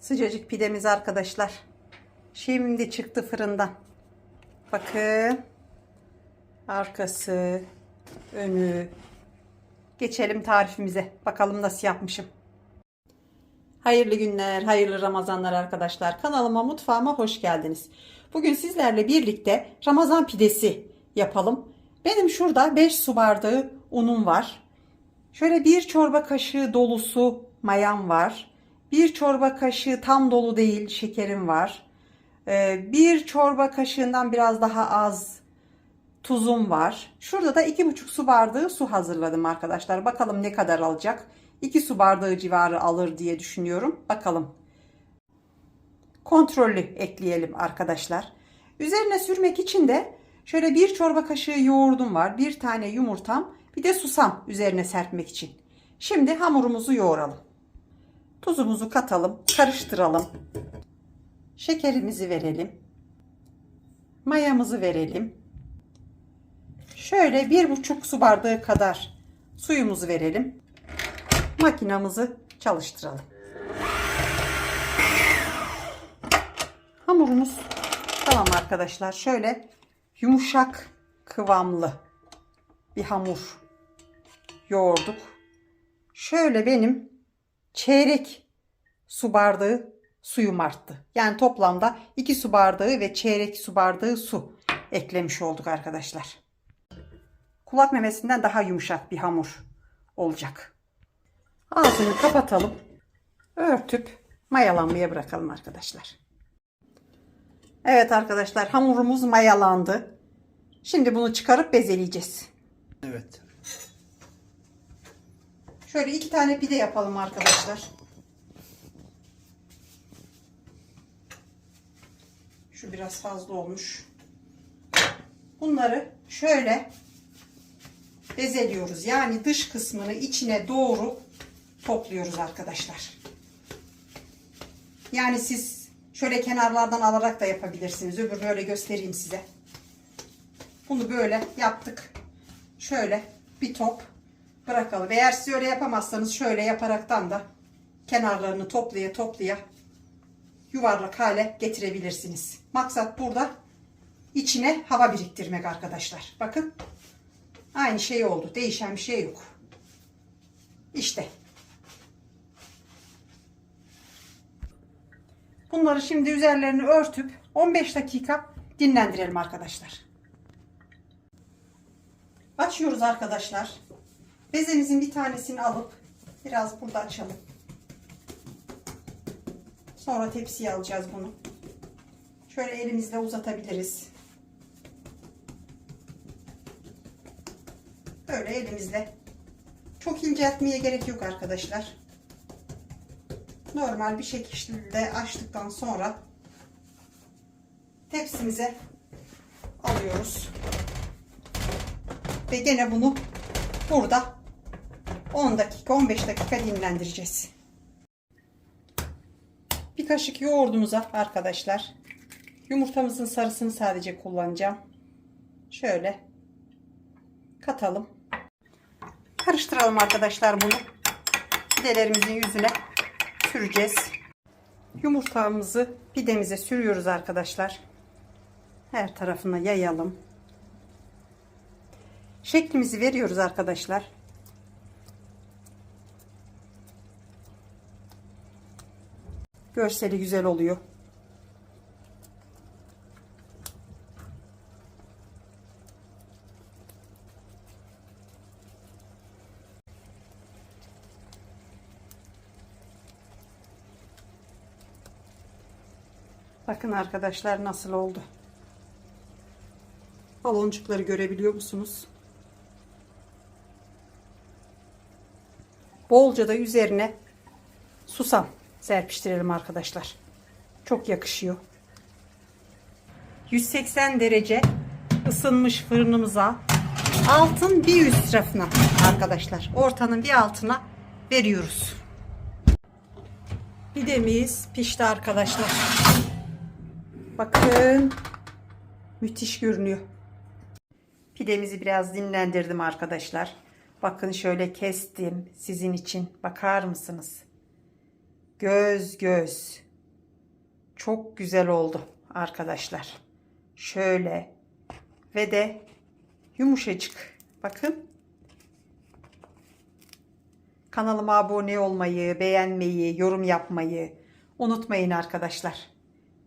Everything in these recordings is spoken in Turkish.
Sıcacık pidemiz arkadaşlar. Şimdi çıktı fırından. Bakın. Arkası, önü. Geçelim tarifimize. Bakalım nasıl yapmışım. Hayırlı günler, hayırlı Ramazanlar arkadaşlar. Kanalıma, mutfağıma hoş geldiniz. Bugün sizlerle birlikte Ramazan pidesi yapalım. Benim şurada 5 su bardağı unum var. Şöyle bir çorba kaşığı dolusu mayam var. Bir çorba kaşığı tam dolu değil şekerim var. Ee, Bir çorba kaşığından biraz daha az tuzum var. Şurada da iki buçuk su bardağı su hazırladım arkadaşlar. Bakalım ne kadar alacak. 2 su bardağı civarı alır diye düşünüyorum. Bakalım. Kontrollü ekleyelim arkadaşlar. Üzerine sürmek için de şöyle bir çorba kaşığı yoğurdum var. Bir tane yumurtam. Bir de susam üzerine serpmek için. Şimdi hamurumuzu yoğuralım. Tuzumuzu katalım. Karıştıralım. Şekerimizi verelim. Mayamızı verelim. Şöyle bir buçuk su bardağı kadar suyumuzu verelim. Makinamızı çalıştıralım. Hamurumuz tamam arkadaşlar. Şöyle yumuşak kıvamlı bir hamur yoğurduk. Şöyle benim çeyrek su bardağı suyum arttı. Yani toplamda 2 su bardağı ve çeyrek su bardağı su eklemiş olduk arkadaşlar. Kulak memesinden daha yumuşak bir hamur olacak. Ağzını kapatalım. Örtüp mayalanmaya bırakalım arkadaşlar. Evet arkadaşlar hamurumuz mayalandı. Şimdi bunu çıkarıp bezeleyeceğiz. Evet. Şöyle iki tane pide yapalım arkadaşlar. Şu biraz fazla olmuş. Bunları şöyle bezeliyoruz. Yani dış kısmını içine doğru topluyoruz arkadaşlar. Yani siz şöyle kenarlardan alarak da yapabilirsiniz. Öbür böyle göstereyim size. Bunu böyle yaptık. Şöyle bir top bırakalım. Eğer siz öyle yapamazsanız şöyle yaparaktan da kenarlarını toplaya toplaya yuvarlak hale getirebilirsiniz. Maksat burada içine hava biriktirmek arkadaşlar. Bakın aynı şey oldu. Değişen bir şey yok. İşte. Bunları şimdi üzerlerini örtüp 15 dakika dinlendirelim arkadaşlar. Açıyoruz arkadaşlar. Bezemizin bir tanesini alıp biraz burada açalım. Sonra tepsiye alacağız bunu. Şöyle elimizle uzatabiliriz. Böyle elimizle. Çok inceltmeye gerek yok arkadaşlar. Normal bir şekilde açtıktan sonra tepsimize alıyoruz. Ve gene bunu burada 10 dakika 15 dakika dinlendireceğiz. Bir kaşık yoğurdumuza arkadaşlar yumurtamızın sarısını sadece kullanacağım. Şöyle katalım. Karıştıralım arkadaşlar bunu. Pidelerimizin yüzüne süreceğiz. Yumurtamızı pidemize sürüyoruz arkadaşlar. Her tarafına yayalım. Şeklimizi veriyoruz arkadaşlar. Görseli güzel oluyor. Bakın arkadaşlar nasıl oldu. Baloncukları görebiliyor musunuz? Bolca da üzerine susam serpiştirelim arkadaşlar. Çok yakışıyor. 180 derece ısınmış fırınımıza altın bir üst tarafına arkadaşlar. Ortanın bir altına veriyoruz. Pidemiz pişti arkadaşlar. Bakın müthiş görünüyor. Pidemizi biraz dinlendirdim arkadaşlar. Bakın şöyle kestim sizin için. Bakar mısınız? Göz göz. Çok güzel oldu arkadaşlar. Şöyle ve de yumuşacık. Bakın. Kanalıma abone olmayı, beğenmeyi, yorum yapmayı unutmayın arkadaşlar.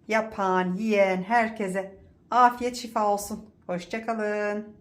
Yapan, yiyen herkese afiyet şifa olsun. Hoşçakalın.